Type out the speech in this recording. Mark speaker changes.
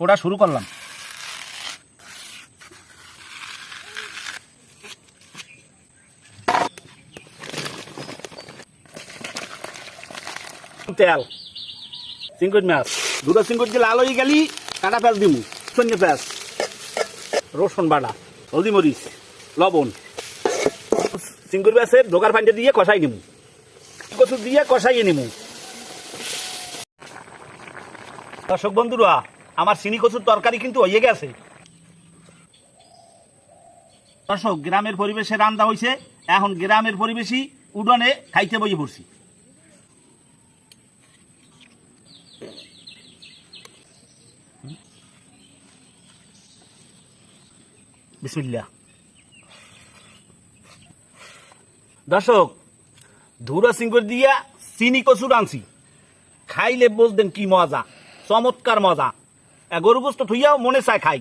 Speaker 1: কোটা শুরু করলাম। তেল। চিংকুট মাছ। দুটো চিংকুট দিয়ে লাল হয়ে গেলি? কাটা পেঁয়াজ দিমু। শূন্য পেঁয়াজ। রসুন বাটা। হলদি মরিচ। লবণ। চিংকুট মাছের ঢোকার পানিটা দিয়ে কষাই নিমু। কচু দিয়ে কষাইয়ে নিমু। দর্শক বন্ধুরা আমার চিনি কচুর তরকারি কিন্তু হয়ে গেছে। দর্শক, গ্রামের পরিবেশে রান্না হয়েছে এখন গ্রামের পরিবেশই উডনে খাইতে বই পড়ছি। দর্শক, ধুরা সিঙ্গুর দিয়া চিনি কচুর আনছি। খাইলে বুঝতেন কি মজা, চমৎকার মজা। গরু গোস্ত থুইয়াও মনে চায় খাই।